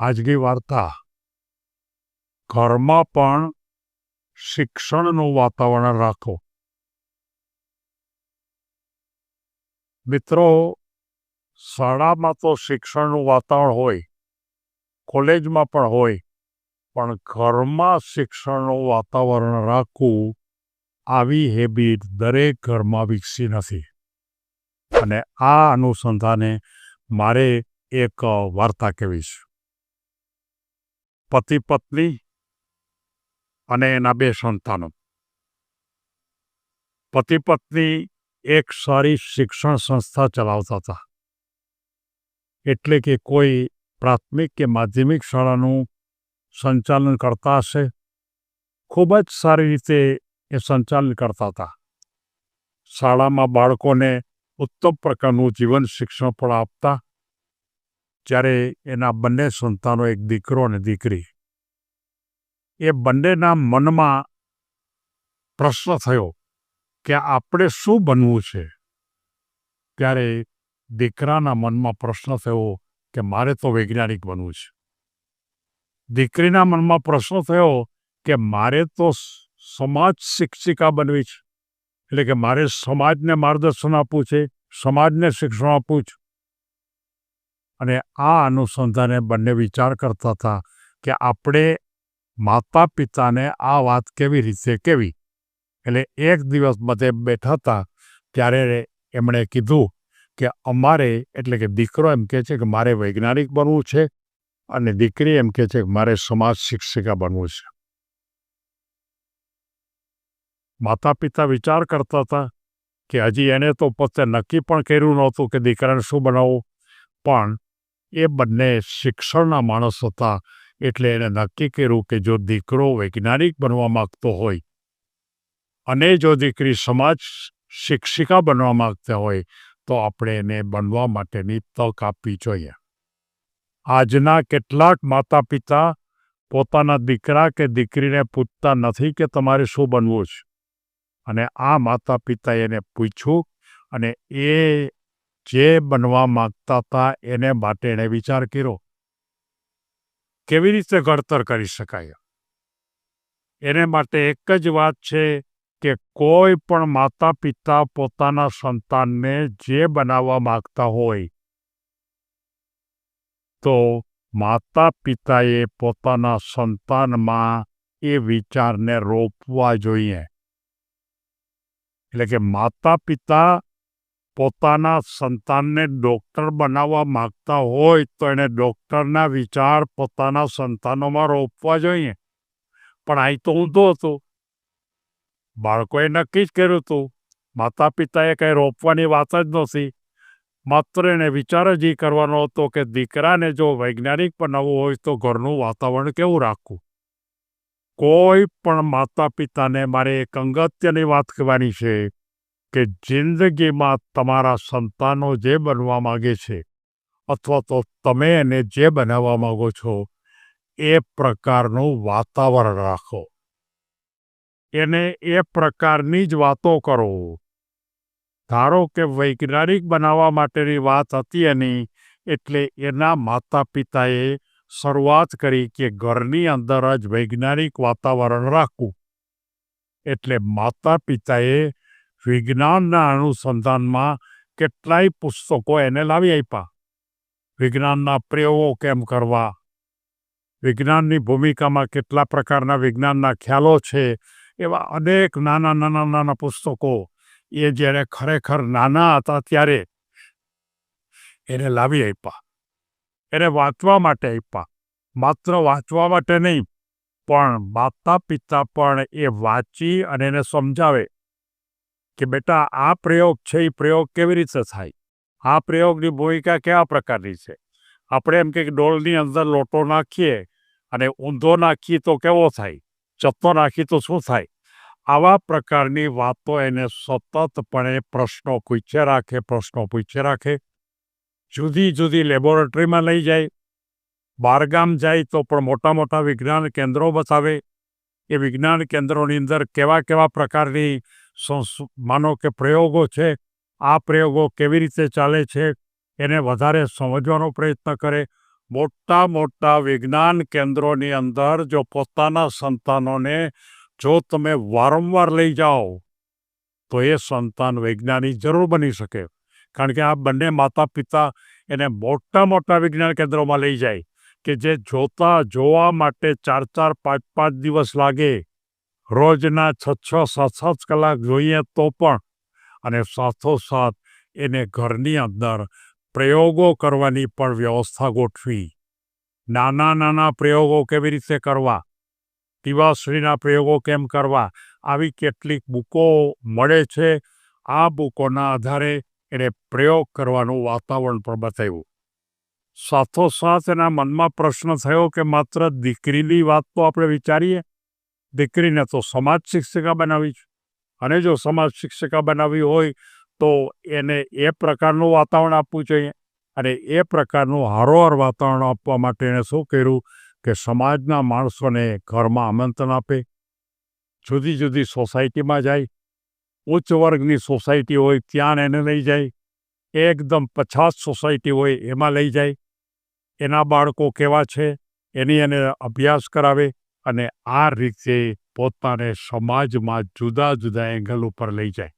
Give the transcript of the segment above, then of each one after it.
આજની વાર્તા. ઘરમાં પણ શિક્ષણનું વાતાવરણ રાખો. મિત્રો, શાળામાં તો શિક્ષણનું વાતાવરણ હોય, કોલેજમાં પણ હોય, પણ ઘરમાં શિક્ષણનું વાતાવરણ રાખવું આવી હેબિટ દરેક ઘરમાં વિકસી નથી. અને આ અનુસંધાને મારે એક વાર્તા કહેવી છે. પતિ પત્ની અને એના બે સંતાનો. પતિ પત્ની એક સારી શિક્ષણ સંસ્થા ચલાવતા હતા. એટલે કે કોઈ પ્રાથમિક કે માધ્યમિક શાળાનું સંચાલન કરતા હશે. ખૂબ જ સારી રીતે એ સંચાલન કરતા હતા. શાળામાં બાળકોને ઉત્તમ પ્રકારનું જીવન શિક્ષણ પણ આપતા જ્યારે એના બંને સંતાનો એક દીકરો અને દીકરી, એ બંનેના મનમાં પ્રશ્ન થયો કે આપણે શું બનવું છે? ત્યારે દીકરાના મનમાં પ્રશ્ન થયો કે મારે તો વૈજ્ઞાનિક બનવું છે. દીકરીના મનમાં પ્રશ્ન થયો કે મારે તો સમાજ શિક્ષિકા બનવી છે. એટલે કે મારે સમાજને માર્ગદર્શન આપવું છે, સમાજને શિક્ષણ આપવું છે. અને આ અનુસંધાને બંને વિચાર કરતા હતા કે આપણે માતા પિતાને આ વાત કેવી રીતે કેવી? એટલે એક દિવસ બધે બેઠા હતા ત્યારે એમણે કીધું કે અમારે, એટલે કે દીકરો એમ કહે છે કે મારે વૈજ્ઞાનિક બનવું છે અને દીકરી એમ કહે છે કે મારે સમાજ શિક્ષિકા બનવું છે. માતા પિતા વિચાર કરતા હતા કે હજી એને તો પોતે નક્કી પણ કર્યું નહોતું કે દીકરાને શું બનાવવું. પણ એ બંને શિક્ષણના માણસ હતા, એટલે એને નક્કી કર્યું કે જો દીકરો વૈજ્ઞાનિક બનવા માગતો હોય અને જો દીકરી સમાજ શિક્ષિકા બનવા માગતા હોય, તો આપણે એને બનવા માટેની તક આપવી જોઈએ. આજના કેટલાક માતા પિતા પોતાના દીકરા કે દીકરીને પૂછતા નથી કે તમારે શું બનવું છે. અને આ માતા પિતાએ એને પૂછ્યું અને એ જે બનવા માગતા હતા એને માટે એણે વિચાર કર્યો, કેવી રીતે ઘડતર કરી શકાય? એને માટે એક જ વાત છે કે કોઈ પણ માતા પિતા પોતાના સંતાનને જે બનાવવા માગતા હોય, તો માતા પિતાએ પોતાના સંતાનમાં એ વિચારને રોપવા જોઈએ. એટલે કે માતા પિતા પોતાના સંતાનને ડૉક્ટર બનાવવા માગતા હોય તો એણે ડૉક્ટરના વિચાર પોતાના સંતાનોમાં રોપવા જોઈએ. પણ અહીં તો ઊંધો હતો. બાળકોએ નક્કી જ કર્યું હતું. માતા પિતાએ કંઈ રોપવાની વાત જ નહોતી. માત્ર એને વિચાર જ એ કરવાનો હતો કે દીકરાને જો વૈજ્ઞાનિક બનાવવું હોય તો ઘરનું વાતાવરણ કેવું રાખવું? કોઈ પણ માતા પિતાને મારે એક અંગત્યની વાત કહેવાની છે. કે જિંદગીમાં તમારા સંતાનો જે બનવા માગે છે, અથવા તો તમે એને જે બનાવવા માગો છો, એ પ્રકારનું વાતાવરણ રાખો. એને એ પ્રકારની જ વાતો કરો. ધારો કે વૈજ્ઞાનિક બનાવવા માટેની વાત હતી એની એટલે એના માતા પિતાએ શરૂઆત કરી કે ઘરની અંદર જ વૈજ્ઞાનિક વાતાવરણ રાખવું. એટલે માતા પિતાએ વિજ્ઞાનના અનુસંધાનમાં કેટલાય પુસ્તકો એને લાવી આપ્યા વિજ્ઞાનના પ્રયોગો કેમ કરવા? વિજ્ઞાનની ભૂમિકામાં કેટલા પ્રકારના વિજ્ઞાનના ખ્યાલો છે? એવા અનેક નાના નાના નાના પુસ્તકો. એ જ્યારે ખરેખર નાના હતા ત્યારે એને લાવી આપ્યા એને વાંચવા માટે આપ્યા માત્ર વાંચવા માટે નહીં, પણ માતા પિતા પણ એ વાંચી અને એને સમજાવે. કે બેટા, આ પ્રયોગ છે એ પ્રયોગ કેવી રીતે થાય? આ પ્રયોગની ભૂમિકા કેવા પ્રકારની છે? આપણે એમ કે ડોલની અંદર લોટો નાખીએ અને ઊંધો નાખીએ તો કેવો થાય? ચત્તો નાખીએ તો શું થાય? આવા પ્રકારની વાતો એને સતતપણે પ્રશ્નો પૂછ્યા રાખે, પ્રશ્નો પૂછ્યા રાખે. જુદી જુદી લેબોરેટરીમાં લઈ જાય. બહારગામ જાય તો પણ મોટા મોટા વિજ્ઞાન કેન્દ્રો બતાવે. એ વિજ્ઞાન કેન્દ્રોની અંદર કેવા કેવા પ્રકારની માનો કે પ્રયોગો છે, આ પ્રયોગો કેવી રીતે ચાલે છે, એને વધારે સમજવાનો પ્રયત્ન કરે. મોટા મોટા વિજ્ઞાન કેન્દ્રોની અંદર જો પોતાના સંતાનોને જો તમે વારંવાર લઈ જાઓ, તો એ સંતાન વૈજ્ઞાનિક જરૂર બની શકે. કારણ કે આ બંને માતા પિતા એને મોટા મોટા વિજ્ઞાન કેન્દ્રોમાં લઈ જાય, કે જે જોતા જોવા માટે ચાર ચાર પાંચ પાંચ દિવસ લાગે રોજના છ છ સાત સાત કલાક જોઈએ તો પણ અને સાથોસાથ એને ઘરની અંદર પ્રયોગો કરવાની પણ વ્યવસ્થા ગોઠવી. નાના નાના પ્રયોગો કેવી રીતે કરવા? દિવાશ્રીના પ્રયોગો કેમ કરવા? આવી કેટલીક બુકો મળે છે. આ બુકોના આધારે એણે પ્રયોગ કરવાનું વાતાવરણ પણ બતાવ્યું. સાથોસાથ એના મનમાં પ્રશ્ન થયો કે માત્ર દીકરીની વાત તો આપણે વિચારીએ? દીકરીને તો સમાજ શિક્ષિકા બનાવી છે. અને જો સમાજ શિક્ષિકા બનાવવી હોય તો એને એ પ્રકારનું વાતાવરણ આપવું જોઈએ. અને એ પ્રકારનું હારોહાર વાતાવરણ આપવા માટે એણે શું કર્યું કે સમાજના માણસોને ઘરમાં આમંત્રણ આપે. જુદી જુદી સોસાયટીમાં જાય. ઉચ્ચ વર્ગની સોસાયટી હોય ત્યાં એને લઈ જાય. એકદમ પછાત સોસાયટી હોય એમાં લઈ જાય. એના બાળકો કેવા છે? એની એને અભ્યાસ કરાવે. અને આ રીતે પોતાને સમાજમાં જુદા જુદા એંગલ ઉપર લઈ જાય.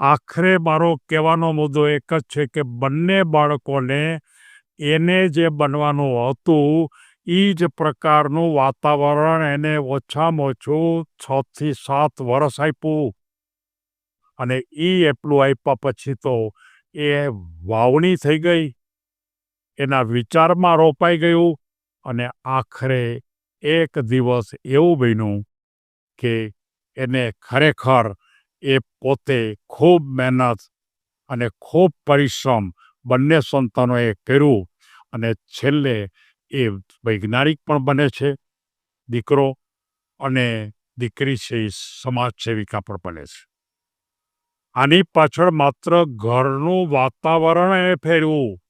આખરે મારો કહેવાનો મુદ્દો એક જ છે કે બંને બાળકોને એને જે બનવાનું હતું એ જ પ્રકારનું વાતાવરણ એને ઓછામાં ઓછું છથી સાત વર્ષ આપ્યું. અને એ એટલું આપ્યા પછી તો એ વાવણી થઈ ગઈ. એના વિચારમાં રોપાઈ ગયું અને આખરે એક દિવસ એવું બન્યું કે એને ખરેખર એ પોતે ખૂબ મહેનત અને ખૂબ પરિશ્રમ બંને સંતાનોએ કર્યું અને છેલ્લે એ વૈજ્ઞાનિક પણ બને છે, દીકરો અને દીકરી છે એ સમાજ સેવિકા પણ બને છે. આની પાછળ માત્ર ઘરનું વાતાવરણ એ ફેરવું,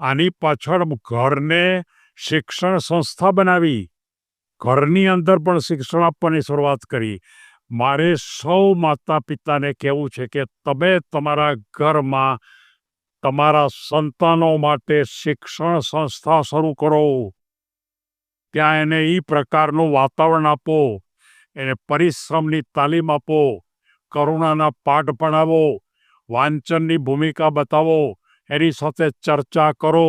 આની પાછળ ઘરને શિક્ષણ સંસ્થા બનાવી ઘરની અંદર પણ શિક્ષણ આપવાની શરૂઆત કરી. મારે સૌ માતા પિતાને કહેવું છે કે તમે તમારા ઘરમાં તમારા સંતાનો માટે શિક્ષણ સંસ્થા શરૂ કરો. ત્યાં એને એ પ્રકારનું વાતાવરણ આપો, એને પરિશ્રમની તાલીમ આપો, કરુણાના પાઠ ભણાવો, વાંચનની ભૂમિકા બતાવો, એની સાથે ચર્ચા કરો,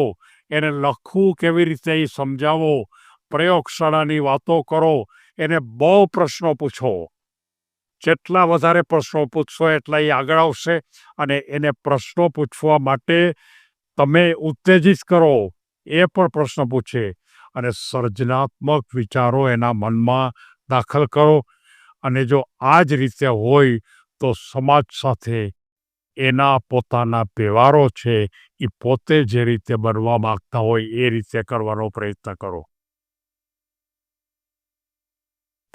એને લખવું કેવી રીતે એ સમજાવો પ્રયોગશાળાની વાતો કરો, એને બહુ પ્રશ્નો પૂછો. જેટલા વધારે પ્રશ્નો પૂછશો એટલા એ આગળ આવશે અને એને પ્રશ્નો પૂછવા માટે તમે ઉત્તેજિત કરો, એ પણ પ્રશ્ન પૂછે. અને સર્જનાત્મક વિચારો એના મનમાં દાખલ કરો અને જો આ જ રીતે હોય તો સમાજ સાથે એના પોતાના વ્યવહારો છે એ પોતે જે રીતે બનવા માગતા હોય એ રીતે કરવાનો પ્રયત્ન કરો.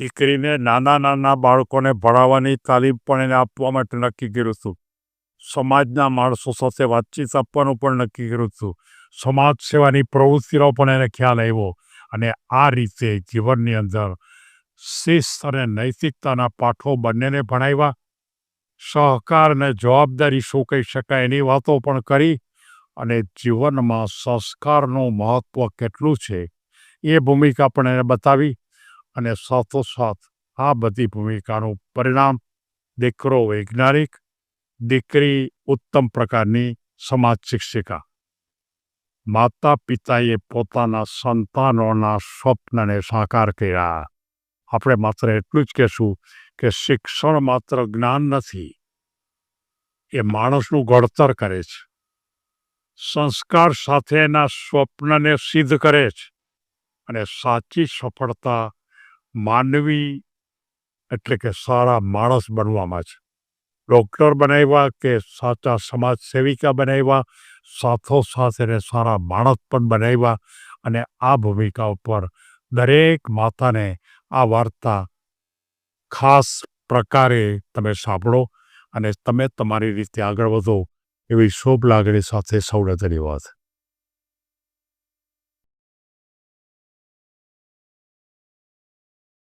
દીકરીને નાના નાના બાળકોને ભણાવવાની તાલીમ પણ એને આપવા માટે નક્કી કર્યું હતું. સમાજના માણસો સાથે વાતચીત આપવાનું પણ નક્કી કર્યું હતું. સમાજ સેવાની પ્રવૃત્તિનો પણ એને ખ્યાલ આવ્યો અને આ રીતે જીવનની અંદર શિસ્ત અને નૈતિકતાના પાઠો બંનેને ભણાવ્યા. સહકાર અને જવાબદારી શું કહી શકાય એની વાતો પણ કરી અને જીવનમાં સંસ્કારનું મહત્ત્વ કેટલું છે એ ભૂમિકા પણ એને બતાવી. અને સાથોસાથ આ બધી ભૂમિકાનું પરિણામ દીકરો વૈજ્ઞાનિક, દીકરી ઉત્તમ પ્રકારની સમાજ શિક્ષિકા. માતા પિતાએ પોતાના સંતાનોના સ્વપ્નને સાકાર કર્યા. આપણે માત્ર એટલું જ કહેશું કે શિક્ષણ માત્ર જ્ઞાન નથી, એ માણસનું ઘડતર કરે છે. સંસ્કાર સાથેના સ્વપ્નને સિદ્ધ કરે છે અને સાચી સફળતા માનવી એટલે કે સારા માણસ બનવામાં છે ડૉક્ટર બનાવ્યા કે સાચા સમાજ સેવિકા બનાવ્યા સાથોસાથ એને સારા માણસ પણ બનાવ્યા અને આ ભૂમિકા ઉપર દરેક માતાને આ વાર્તા ખાસ પ્રકારે તમે સાંભળો અને તમે તમારી રીતે આગળ વધો એવી શુભ લાગણી સાથે સૌને ધન્યવાદ.